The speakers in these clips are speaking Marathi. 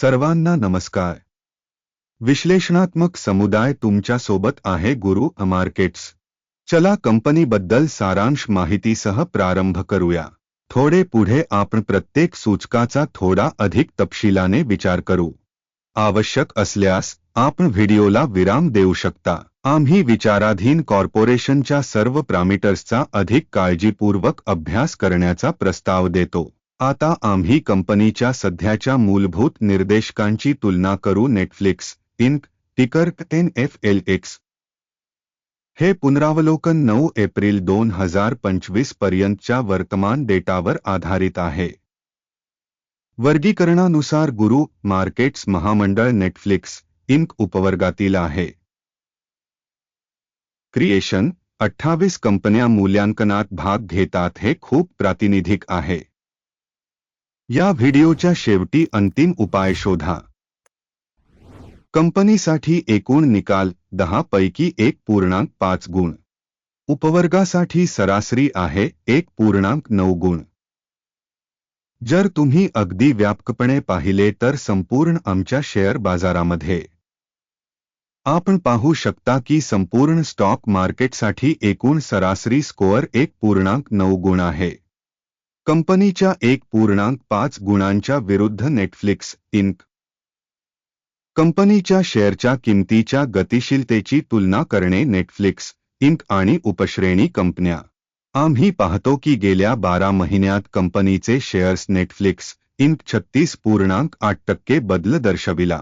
सर्वांना नमस्कार. विश्लेषणात्मक समुदाय तुमच्या सोबत आहे गुरु मार्केट्स चला कंपनीबद्दल सारांश माहितीसह प्रारंभ करूया. थोडे पुढे आपण प्रत्येक सूचकाचा थोडा अधिक तपशिलाने विचार करू. आवश्यक असल्यास आपण व्हिडिओला विराम देऊ शकता. आम्ही विचाराधीन कॉर्पोरेशनच्या सर्व पॅरामीटर्सचा अधिक काळजीपूर्वक अभ्यास करण्याचा प्रस्ताव देतो. आता आम्ही कंपनीच्या सध्याच्या मूलभूत निर्देशकांची तुलना करू Netflix Inc ticker N F L X हे पुनरावलोकन नऊ एप्रिल दोन हजार पंचवीस पर्यंतच्या वर्तमान डेटावर आधारित आहे. वर्गीकरणानुसार गुरु मार्केट्स महामंडळ नेटफ्लिक्स इंक उपवर्गातील आहे. क्रिएशन अठ्ठावीस कंपन्या मूल्यांकनात भाग घेतात हे खूप प्रातिनिधिक आहे. या व्हिडिओच्या शेवटी अंतिम उपाय शोधा. कंपनीसाठी एकूण निकाल दहा पैकी एक पूर्णांक पाच गुण. उपवर्गासाठी सरासरी आहे एक पूर्णांक नऊ गुण. जर तुम्ही अगदी व्यापकपणे पाहिले तर संपूर्ण आमच्या शेअर बाजारामध्ये. आपण पाहू शकता की संपूर्ण स्टॉक मार्केटसाठी एकूण सरासरी स्कोअर एक पूर्णांक नऊ गुण आहे. कंपनीच्या एक पूर्णांक पाच गुणांच्या विरुद्ध नेटफ्लिक्स इंक. कंपनीच्या शेअरच्या किमतीच्या गतिशीलतेची तुलना करणे नेटफ्लिक्स इंक आणि उपश्रेणी कंपन्या. आम्ही पाहतो की गेल्या बारा महिन्यात कंपनीचे शेअर्स नेटफ्लिक्स इंक छत्तीस पूर्णांक आठ टक्के बदल दर्शविला.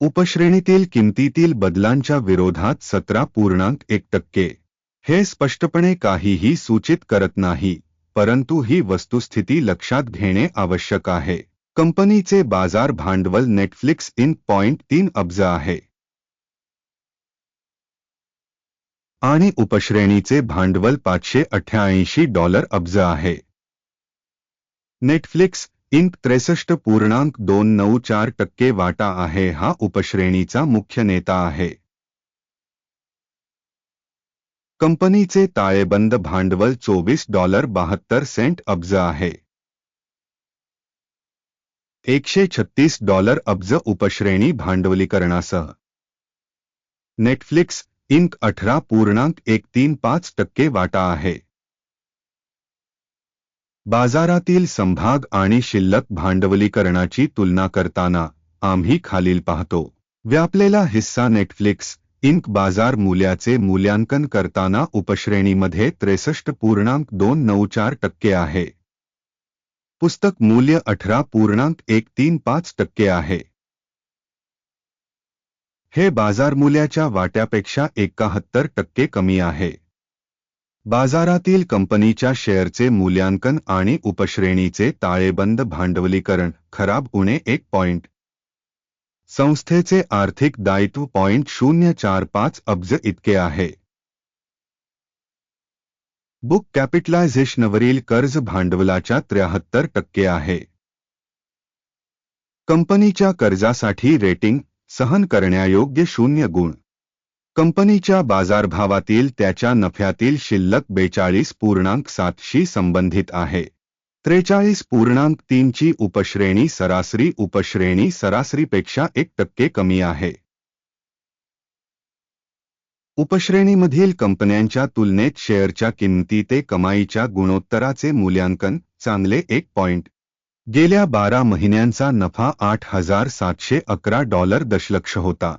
उपश्रेणीतील किमतीतील बदलांच्या विरोधात सतरा पूर्णांक एक टक्के. हे स्पष्टपणे काहीही सूचित करत नाही परंतु ही वस्तुस्थिती लक्षात घेणे आवश्यक आहे. कंपनीचे बाजार भांडवल नेटफ्लिक्स इन पॉइंट तीन अब्ज आहे. आणि उपश्रेणीचे भांडवल पाचशे अठ्ठ्याऐंशी डॉलर अब्ज आहे. नेटफ्लिक्स इंक त्रेसष्ट पूर्णांक दोन नऊ चार टक्के वाटा आहे हा उपश्रेणीचा मुख्य नेता आहे. कंपनीचे ताळेबंद भांडवल चोवीस डॉलर बहात्तर सेंट अब्ज आहे. एकशे छत्तीस डॉलर अब्ज उपश्रेणी भांडवलीकरणासह. नेटफ्लिक्स इंक अठरा पूर्णांक एक तीन पाच टक्के वाटा आहे. बाजारातील संभाग आणि शिल्लक भांडवलीकरणाची तुलना करताना आम्ही खालील पाहतो. व्यापलेला हिस्सा नेटफ्लिक्स इंक बाजार मूल्याचे मूल्यांकन करताना उपश्रेणीमध्ये त्रेसष्ट पूर्णांक दोन नऊ चार टक्के आहे. पुस्तक मूल्य अठरा पूर्णांक एक तीन पाच टक्के आहे. हे बाजार मूल्याच्या वाट्यापेक्षा एकाहत्तर टक्के कमी आहे. बाजारातील कंपनीच्या शेअरचे मूल्यांकन आणि उपश्रेणीचे ताळेबंद भांडवलीकरण खराब उणे एक पॉइंट संस्थेचे आर्थिक दायित्व पॉइंट शून्य चार पाच अब्ज इतके आहे. बुक कॅपिटलायझेशनवरील कर्ज भांडवलाच्या त्र्याहत्तर टक्के आहे. कंपनीच्या कर्जासाठी रेटिंग सहन करण्यायोग्य शून्य गुण. कंपनीच्या बाजारभावातील त्याच्या नफ्यातील शिल्लक बेचाळीस पूर्णांक सातशी संबंधित आहे. त्रेचाळीस पूर्णांक तीनची उपश्रेणी सरासरी उपश्रेणी सरासरीपेक्षा एक टक्के कमी आहे. उपश्रेणीमधील कंपन्यांच्या तुलनेत शेअरच्या किंमती ते कमाईच्या गुणोत्तराचे मूल्यांकन चांगले एक पॉइंट. गेल्या बारा महिन्यांचा नफा आठ हजार सातशे अकरा डॉलर दशलक्ष होता.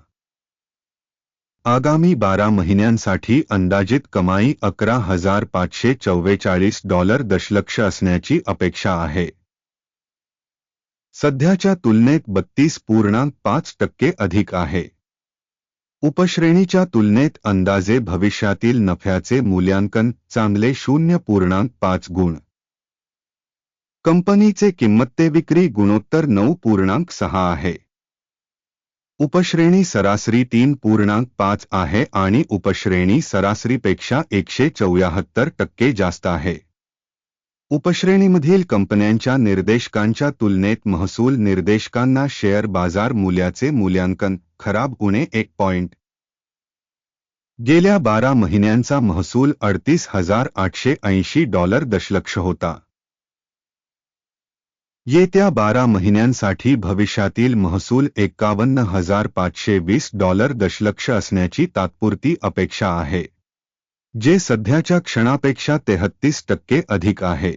आगामी बारा महिन्यांसाठी अंदाजित कमाई अकरा हजार पाचशे चव्वेचाळीस डॉलर दशलक्ष असण्याची अपेक्षा आहे. सध्याच्या तुलनेत बत्तीस पूर्णांक पाच टक्के अधिक आहे. उपश्रेणीच्या तुलनेत अंदाजे भविष्यातील नफ्याचे मूल्यांकन चांगले शून्य पूर्णांक पाच गुण. कंपनीचे किंमत्ते विक्री गुणोत्तर नऊ पूर्णांक सहा आहे. उपश्रेणी सरासरी तीन पूर्णांक पाच आहे आणि उपश्रेणी सरासरीपेक्षा एकशे चौऱ्याहत्तर टक्के जास्त आहे. उपश्रेणीमधील कंपन्यांच्या निर्देशकांच्या तुलनेत महसूल निर्देशकांना शेअर बाजार मूल्याचे मूल्यांकन खराब उणे एक पॉइंट. गेल्या बारा महिन्यांचा महसूल अडतीस हजार आठशे ऐंशी डॉलर दशलक्ष होता. येत्या बारा महिन्यांसाठी भविष्यातील महसूल एकावन्न हज़ार पाचशे वीस डॉलर दशलक्ष असण्याची तात्पुरती अपेक्षा आहे, जे सध्याच्या क्षणापेक्षा तेहत्तीस टक्के अधिक आहे.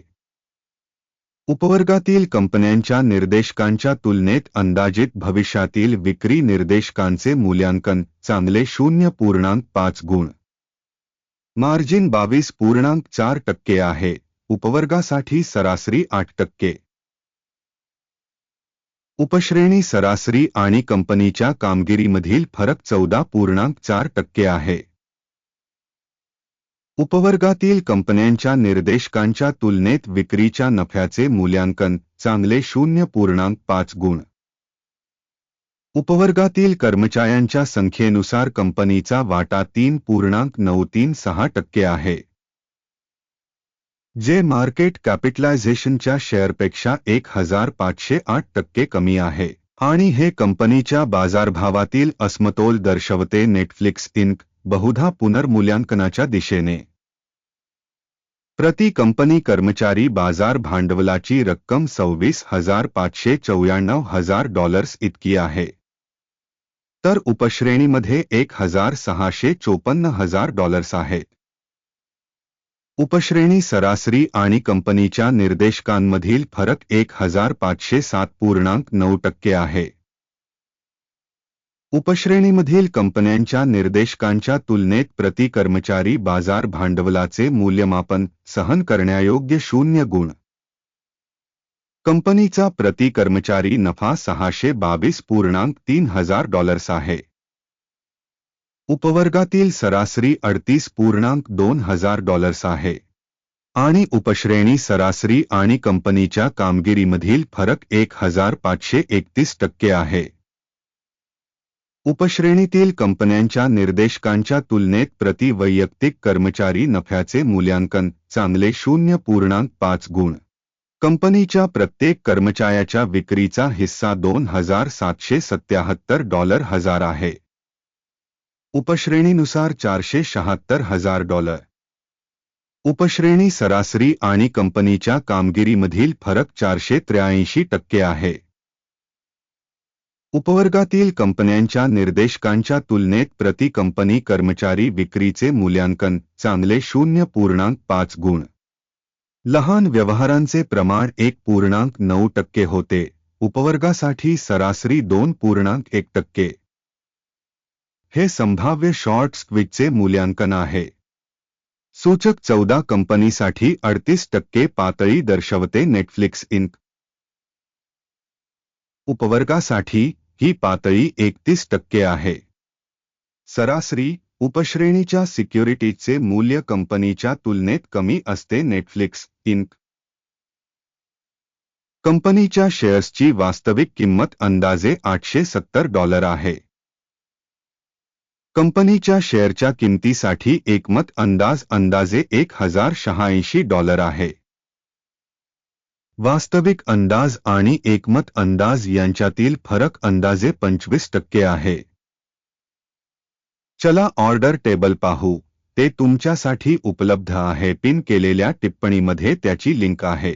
उपवर्गातील कंपन्यांच्या निर्देशकांच्या तुलनेत अंदाजित भविष्यातील विक्री निर्देशकांचे मूल्यांकन चांगले शून्य पूर्णांक पाच गुण. मार्जिन बावीस पूर्णांक चार टक्के आहे, उपवर्गासाठी सरासरी आठ टक्के. उपश्रेणी सरासरी आणि कंपनीच्या कामगिरीमधील फरक चौदा पूर्णांक चार टक्के आहे. उपवर्गातील कंपन्यांच्या निर्देशकांच्या तुलनेत विक्रीच्या नफ्याचे मूल्यांकन चांगले शून्य पूर्णांक पाच गुण. उपवर्गातील कर्मचाऱ्यांच्या संख्येनुसार कंपनीचा वाटा तीन पूर्णांक नऊ तीन सहा टक्के आहे. जे मार्केट कॅपिटलायझेशनच्या शेअरपेक्षा एक हजार पाचशे आठ टक्के कमी आहे. आणि हे कंपनीच्या बाजारभावातील असमतोल दर्शवते नेटफ्लिक्स इंक बहुधा पुनर्मूल्यांकनाच्या दिशेने. प्रति कंपनी कर्मचारी बाजार भांडवलाची रक्कम सव्वीस हजार पाचशे चौऱ्याण्णव हजार डॉलर्स इतकी आहे. तर उपश्रेणीमध्ये एक हजार सहाशे चोपन्न हजार डॉलर्स आहेत. उपश्रेणी सरासरी आणि कंपनीच्या निर्देशकांमधील फरक एक हजार पाचशे सात पूर्णांक नऊ टक्के आहे. उपश्रेणीमधील कंपन्यांच्या निर्देशकांच्या तुलनेत प्रति कर्मचारी बाजार भांडवलाचे मूल्यमापन सहन करण्यायोग्य शून्य गुण. कंपनीचा प्रति कर्मचारी नफा सहाशे बावीस पूर्णांक तीन हजार डॉलर्स आहे. उपवर्गातील सरासरी अडतीस पूर्णांक दोन हजार डॉलर्स आहे. आणि उपश्रेणी सरासरी आणि कंपनीच्या कामगिरीमधील फरक एक हजार पाचशे एकतीस टक्के आहे. उपश्रेणीतील कंपन्यांच्या निर्देशकांच्या तुलनेत प्रति वैयक्तिक कर्मचारी नफ्याचे मूल्यांकन चांगले शून्य पूर्णांक पाच गुण. कंपनीच्या प्रत्येक कर्मचाऱ्याच्या विक्रीचा हिस्सा दोन हजार सातशे सत्याहत्तर डॉलर हजार आहे. उपश्रेणीनुसार चारशे शहात्तर हजार डॉलर. उपश्रेणी सरासरी आणि कंपनीच्या कामगिरीमधील फरक चारशे त्र्याऐंशी टक्के आहे. उपवर्गातील कंपन्यांच्या निर्देशकांच्या तुलनेत प्रति कंपनी कर्मचारी विक्रीचे मूल्यांकन चांगले शून्य पूर्णांक पाच गुण. लहान व्यवहारांचे प्रमाण एक पूर्णांक नऊ टक्के होते. उपवर्गासाठी सरासरी दोन पूर्णांक एक टक्के. हे संभाव्य शॉर्ट स्क्विजचे मूल्यांकन आहे. सूचक चौदा कंपनीसाठी अडतीस टक्के पातळी दर्शवते नेटफ्लिक्स इंक. उपवर्गासाठी ही पातळी एकतीस टक्के आहे. सरासरी उपश्रेणीच्या सिक्युरिटीजचे मूल्य कंपनीच्या तुलनेत कमी असते नेटफ्लिक्स इंक. कंपनीच्या शेअर्सची वास्तविक किंमत अंदाजे आठशे सत्तर डॉलर आहे. कंपनीच्या शेअरच्या किंमतीसाठी एकमत अंदाज अंदाजे एक हज़ार शहाऐंशी डॉलर आहे. वास्तविक अंदाज आणि एकमत अंदाज फरक अंदाजे पंचवीस टक्के आहे. चला ऑर्डर टेबल पाहू. ते तुमच्यासाठी उपलब्ध आहे. पिन केलेल्या टिप्पणीमध्ये त्याची लिंक आहे.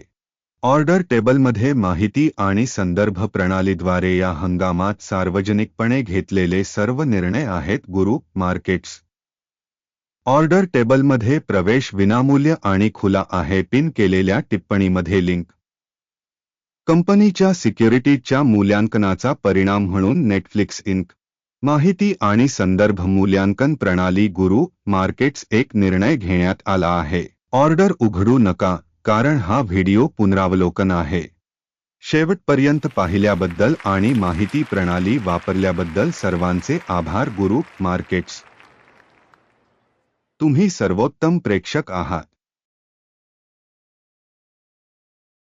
ऑर्डर टेबलमध्ये माहिती आणि संदर्भ प्रणालीद्वारे या हंगामात सार्वजनिकपणे घेतलेले सर्व निर्णय आहेत गुरु मार्केट्स. ऑर्डर टेबलमध्ये प्रवेश विनामूल्य आणि खुला आहे पिन केलेल्या टिप्पणीमध्ये लिंक. कंपनीच्या सिक्युरिटीजच्या मूल्यांकनाचा परिणाम म्हणून नेटफ्लिक्स इंक. माहिती आणि संदर्भ मूल्यांकन प्रणाली गुरु मार्केट्स एक निर्णय घेण्यात आला आहे. ऑर्डर उघडू नका. कारण हा व्हिडिओ पुनरावलोकन आहे. शेवटपर्यंत पाहिल्याबद्दल आणि माहिती प्रणाली वापरल्याबद्दल सर्वांचे आभार गुरु मार्केट्स. तुम्ही सर्वोत्तम प्रेक्षक आहात.